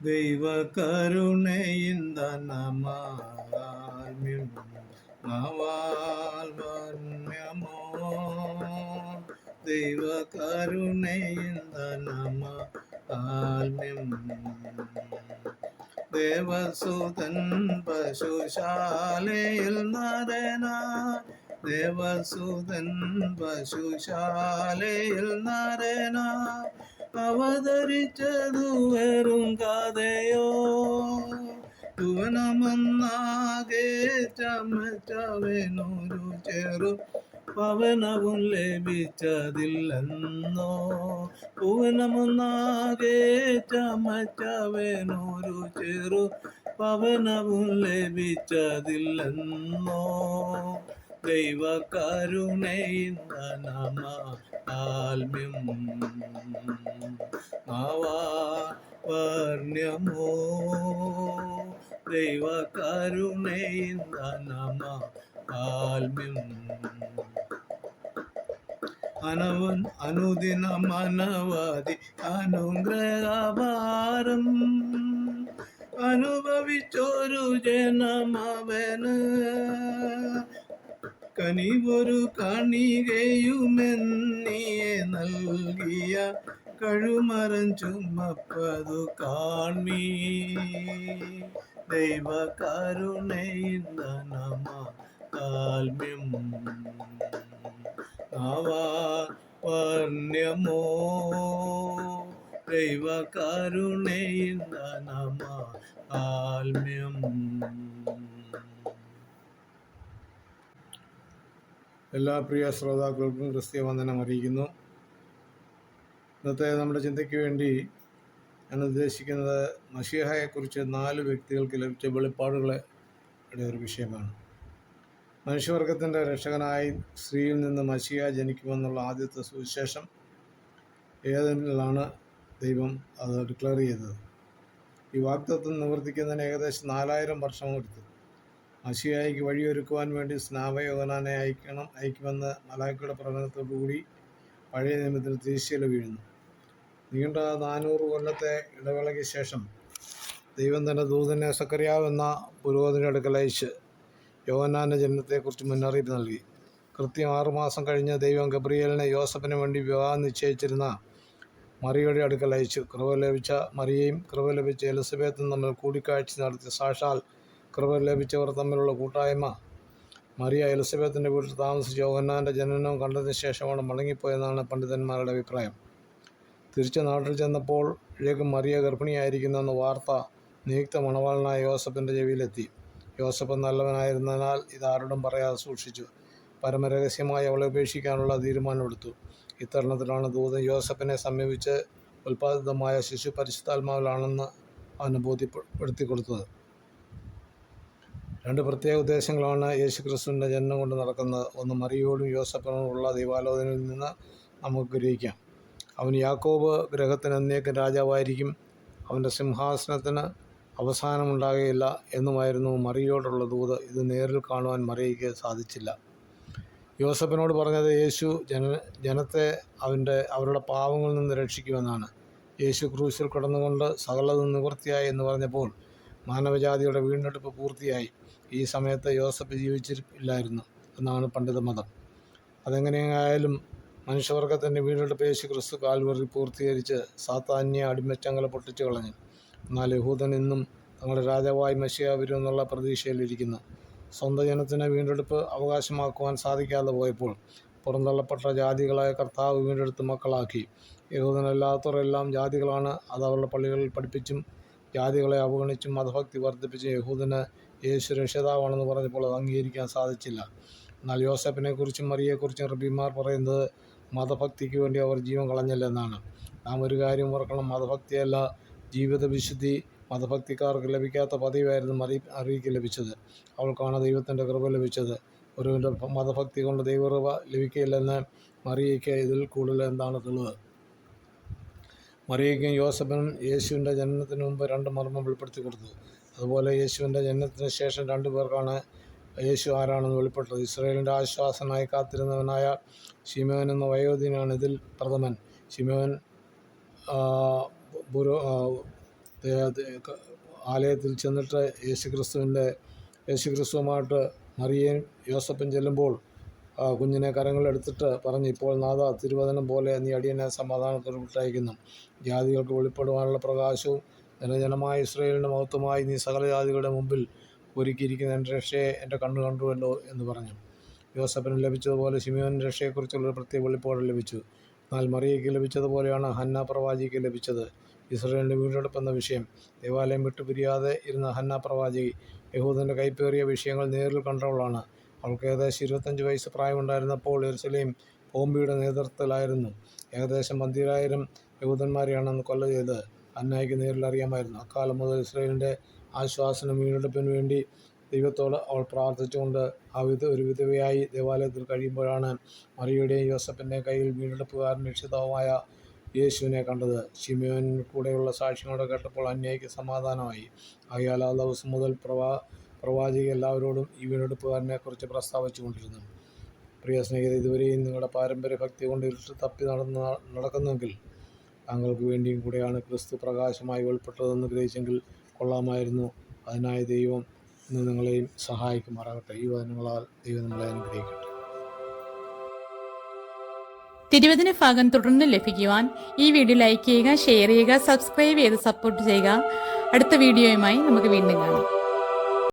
ദൈവ കരുണയിന്ത നമാൽമ്യം നവാൽ വന്യമോ ദൈവ കരുണയിന്ത നമ ആൽമ്യം ദേവസുതൻ പശുശാലയിൽ നരന ദേവസുതൻ പശുശാലയിൽ നരന അവതരിച്ചതു വെറും കഥയോ? ഭുവനമൊന്നാകെ ചമച്ചവനൊരു ചെറു പവനവും ലഭിച്ചതില്ലെന്നോ? ഭുവനമൊന്നാകെ ചമച്ചവനൊരു ചെറു പവനവും ലഭിച്ചതില്ലെന്നോ? ദൈവ കരുണയിന്ദ നമ ആൽമ്യം മാവാ വർണ്യമോ ദൈവ കരുണയിന്ദ നമ ആൽമ്യം അനവൻ അനുദിന മനവാദി അനുഗ്രഹഭാരം. അനുഭവിച്ചൊരു ജനമവന്. കനിവൊരു കണികയുമെന്നിയെ നൽകിയ കഴുമരം ചുമപ്പതു കാൺമീ. ദൈവ കരുണയിന്ദ നമ കാൽമ്യം. നവാ വർണ്യമോ ദൈവ കരുണയിന്ദ നമ ആൽമ്യം എല്ലാ പ്രിയ ശ്രോതാക്കൾക്കും ക്രിസ്തീയ വന്ദനം അറിയിക്കുന്നു. ഇന്നത്തെ നമ്മുടെ ചിന്തയ്ക്ക് വേണ്ടി ഞാൻ ഉദ്ദേശിക്കുന്നത് മഷിഹയെക്കുറിച്ച് നാല് വ്യക്തികൾക്ക് ലഭിച്ച വെളിപ്പാടുകളെ ഒരു വിഷയമാണ്. മനുഷ്യവർഗത്തിന്റെ രക്ഷകനായി സ്ത്രീയിൽ നിന്ന് മഷിയ ജനിക്കുമെന്നുള്ള ആദ്യത്തെ സുവിശേഷം ഏതെങ്കിലാണ് ദൈവം അത് ഡിക്ലെയർ ചെയ്തത്? ഈ വാക്തത്വം നിവർത്തിക്കുന്നതിന് ഏകദേശം നാലായിരം വർഷം എടുത്തു. മഷിയായിക്ക് വഴിയൊരുക്കുവാൻ വേണ്ടി സ്നാപയോഹനാനെ അയക്കണം അയക്കുമെന്ന് മലാഖയുടെ പ്രകടനത്തോടുകൂടി പഴയ നിയമത്തിൽ തിരിശീല വീഴുന്നു. നീണ്ട നാനൂറ് കൊല്ലത്തെ ഇടവേളയ്ക്ക് ശേഷം ദൈവം തന്റെ ദൂതനെ സക്കറിയാവെന്ന പുരോഹിതന്റെ അടുക്കൽ അയച്ച് ജനനത്തെക്കുറിച്ച് മുന്നറിയിപ്പ് നൽകി. കൃത്യം ആറുമാസം കഴിഞ്ഞ് ദൈവം ഗബ്രിയേലിനെ യോസഫിന് വേണ്ടി വിവാഹം നിശ്ചയിച്ചിരുന്ന മറിയയുടെ അടുക്കൽ അയച്ചു. കൃപ ലഭിച്ച മറിയയും കൃപ ലഭിച്ച എലിസബത്തും തമ്മിൽ കൂടിക്കാഴ്ച നടത്തി. സാക്ഷാൽ കൃപ ലഭിച്ചവർ തമ്മിലുള്ള കൂട്ടായ്മ. മറിയ എലിസബത്തിന്റെ വീട്ടിൽ താമസിച്ച് യോഹന്നാന്റെ ജനനം കണ്ടതിന് ശേഷമാണ് മടങ്ങിപ്പോയെന്നാണ് പണ്ഡിതന്മാരുടെ അഭിപ്രായം. തിരിച്ച് നാട്ടിൽ ചെന്നപ്പോൾ ഴേക്കും മറിയ ഗർഭിണിയായിരിക്കുന്നെന്ന വാർത്ത നിയുക്ത മണവാളനായ യോസഫിന്റെ ചെവിയിലെത്തി. യോസഫ് നല്ലവനായിരുന്നതിനാൽ ഇതാരോടും പറയാതെ സൂക്ഷിച്ചു. പരമരഹസ്യമായി അവളെ ഉപേക്ഷിക്കാനുള്ള തീരുമാനമെടുത്തു. ഇത്തരണത്തിലാണ് ദൂതൻ യോസഫിനെ സമീപിച്ച് ഉൽപ്പാദിതമായ ശിശു പരിശുദ്ധാത്മാവിലാണെന്ന് അവന് ബോധ്യപ്പെടുത്തി കൊടുത്തത് രണ്ട് പ്രത്യേക ഉദ്ദേശങ്ങളാണ് യേശു ക്രിസ്തുവിന്റെ ജനനം കൊണ്ട് നടക്കുന്നത്. ഒന്ന് മറിയോടും യോസഫിനോടുള്ള ദൈവാലോചനയിൽ നിന്ന് നമുക്ക് ഗ്രഹിക്കാം അവൻ യാക്കോബ് ഗ്രഹത്തിന് എന്നേക്കും രാജാവായിരിക്കും. അവന്റെ സിംഹാസനത്തിന് അവസാനമുണ്ടാകുകയില്ല എന്നുമായിരുന്നു മറിയോടുള്ള ദൂത്. ഇത് നേരിൽ കാണുവാൻ മറിയയ്ക്ക് സാധിച്ചില്ല. യോസഫിനോട് പറഞ്ഞത് യേശു ജന ജനത്തെ അവന്റെ അവരുടെ പാവങ്ങളിൽ നിന്ന് രക്ഷിക്കുമെന്നാണ്. യേശു ക്രൂശിൽ കിടന്നുകൊണ്ട് സകലത് നിവൃത്തിയായി എന്ന് പറഞ്ഞപ്പോൾ മാനവജാതിയുടെ വീണ്ടെടുപ്പ് പൂർത്തിയായി. ഈ സമയത്ത് യോസഫ് ജീവിച്ചിരിപ്പില്ലായിരുന്നു എന്നാണ് പണ്ഡിത മതം. അതെങ്ങനെയായാലും മനുഷ്യവർഗത്തിന്റെ വീണ്ടെടുപ്പ് യേശു ക്രിസ്തു കാൽവറി പൂർത്തീകരിച്ച് സാത്താന്യ അടിമച്ചങ്ങളെ പൊട്ടിച്ചു കളഞ്ഞു. എന്നാൽ യഹൂദൻ ഇന്നും തങ്ങളുടെ രാജാവായി മഷിയ വരുമെന്നുള്ള പ്രതീക്ഷയിലിരിക്കുന്നു. സ്വന്തം ജനത്തിന് വീണ്ടെടുപ്പ് അവകാശമാക്കുവാൻ സാധിക്കാതെ പോയപ്പോൾ പുറന്തള്ളപ്പെട്ട ജാതികളായ കർത്താവ് വീണ്ടെടുത്ത് മക്കളാക്കി. യഹൂദനല്ലാത്തവരെല്ലാം ജാതികളാണ് അത് അവരുടെ പള്ളികളിൽ പഠിപ്പിച്ചും ജാതികളെ അവഗണിച്ചും മതഭക്തി വർദ്ധിപ്പിച്ചും യഹൂദന് യേശു രക്ഷിതാവാണെന്ന് പറഞ്ഞപ്പോൾ അത് അംഗീകരിക്കാൻ സാധിച്ചില്ല. എന്നാൽ യോസഫിനെക്കുറിച്ചും മറിയെക്കുറിച്ചും റബിമാർ പറയുന്നത് മതഭക്തിക്ക് വേണ്ടി അവർ ജീവൻ കളഞ്ഞില്ലെന്നാണ് നാം ഒരു കാര്യം ഓർക്കണം മതഭക്തിയല്ല ജീവിത വിശുദ്ധി. മതഭക്തിക്കാർക്ക് ലഭിക്കാത്ത പതിവായിരുന്നു മറി അറിയിക്ക് ലഭിച്ചത്. അവൾക്കാണ് ദൈവത്തിന്റെ കൃപ ലഭിച്ചത്. ഒരു മതഭക്തി കൊണ്ട് ദൈവകൃപ ലഭിക്കില്ലെന്ന് മറിയയ്ക്ക് ഇതിൽ കൂടുതൽ എന്താണ് തെളിവ്? മറിയയ്ക്കും യോസഫിനും യേശുവിന്റെ ജനനത്തിന് മുമ്പ് രണ്ട് മർമ്മം വെളിപ്പെടുത്തി കൊടുത്തു അതുപോലെ യേശുവിന്റെ ജനനത്തിന് ശേഷം രണ്ടു പേർക്കാണ് യേശു ആരാണെന്ന് വെളിപ്പെട്ടത്. ഇസ്രയേലിന്റെ ആശ്വാസനായി കാത്തിരുന്നവനായ ഷിമോൻ എന്ന വയോധിനാണ് ഇതിൽ പ്രഥമൻ. ഷിമോൻ പുരോ ആലയത്തിൽ ചെന്നിട്ട് യേശുക്രിസ്തുവിന്റെ യേശുക്രിസ്തുവുമായിട്ട് മറിയയും യോസഫും ചെല്ലുമ്പോൾ കുഞ്ഞിനെ കരങ്ങളെടുത്തിട്ട് പറഞ്ഞു ഇപ്പോൾ നാഥ തിരുവചനം പോലെ നീ അടിയനെ സമാധാനത്തോട് വിട്ടയക്കുന്നു. ജാതികൾക്ക് വെളിപ്പെടുവാനുള്ള പ്രകാശവും ജനജനമായ ഇസ്രയേലിന്റെ മഹത്വമായി നീ സകല ജാതികളുടെ മുമ്പിൽ ഒരുക്കിയിരിക്കുന്ന എന്റെ രക്ഷയെ എന്റെ കണ്ണു കണ്ടുവല്ലോ എന്ന് പറഞ്ഞു. യോസഫിന് ലഭിച്ചതുപോലെ ശിമിയോന്റെ രക്ഷയെക്കുറിച്ചുള്ളൊരു പ്രത്യേക വെളിപ്പാട് ലഭിച്ചു. എന്നാൽ മറിയയ്ക്ക് ലഭിച്ചതുപോലെയാണ് ഹന്ന പ്രവാചിക്ക് ലഭിച്ചത്. ഇസ്രയേലിന്റെ വീണ്ടെടുപ്പ് എന്ന വിഷയം. ദേവാലയം വിട്ടുപിരിയാതെ ഇരുന്ന ഹന്ന പ്രവാചി യഹൂദന്റെ കൈപ്പേറിയ വിഷയങ്ങൾ നേരിൽ കണ്ടവളാണ്. അവൾക്ക് ഏകദേശം ഇരുപത്തഞ്ച് വയസ്സ് പ്രായമുണ്ടായിരുന്നപ്പോൾ എരുസലേം ഹോംബിയുടെ നേതൃത്വത്തിലായിരുന്നു. ഏകദേശം പന്തിരായിരം യഹൂദന്മാരെയാണ് അന്ന് കൊല്ല ചെയ്തത് അന്നായിക്ക് നേരിൽ അറിയാമായിരുന്നു. അക്കാലം മുതൽ ഇസ്രയേലിന്റെ ആശ്വാസനം വീണ്ടെടുപ്പിന് വേണ്ടി ദൈവത്തോട് അവൾ പ്രാർത്ഥിച്ചുകൊണ്ട് ആ വിധ ഒരു വിധവയായി ദേവാലയത്തിൽ കഴിയുമ്പോഴാണ് മറിയുടെയും യോസഫിന്റെയും കയ്യിൽ വീണ്ടെടുപ്പുകാരൻ രക്ഷിതാവുമായ യേശുവിനെ കണ്ടത്. ഷിമിയോൻ കൂടെയുള്ള സാക്ഷ്യങ്ങളോടെ കേട്ടപ്പോൾ അന്യായിക്ക് സമാധാനമായി. ആകയാൽ ആ ദിവസം മുതൽ പ്രവാ പ്രവാചക എല്ലാവരോടും ഈ വീണ്ടെടുപ്പുകാരനെ കുറിച്ച് പ്രസ്താവിച്ചു കൊണ്ടിരുന്നു പ്രിയ സ്നേഹിതരെ ഇതുവരെയും നിങ്ങളുടെ പാരമ്പര്യ ഭക്തി കൊണ്ട് ഇരുട്ട് തപ്പി നടന്ന നടക്കുന്നെങ്കിൽ താങ്കൾക്ക് വേണ്ടിയും കൂടെയാണ് ക്രിസ്തു പ്രകാശമായി വെളിപ്പെട്ടതെന്ന് ഗ്രഹിച്ചെങ്കിൽ കൊള്ളാമായിരുന്നു. അതിനായി ദൈവം ഇന്ന് നിങ്ങളെയും സഹായിക്കുമാറാകട്ടെ. ഈ വചനങ്ങളാൽ ദൈവം നിങ്ങളെ അനുഗ്രഹിക്കട്ടെ. തിരുവചന ഭാഗം തുടർന്ന് ലഭിക്കുവാൻ ഈ വീഡിയോ ലൈക്ക് ചെയ്യുക ഷെയർ ചെയ്യുക സബ്സ്ക്രൈബ് ചെയ്ത് സപ്പോർട്ട് ചെയ്യുക. അടുത്ത വീഡിയോയുമായി നമുക്ക് വീണ്ടും കാണാം.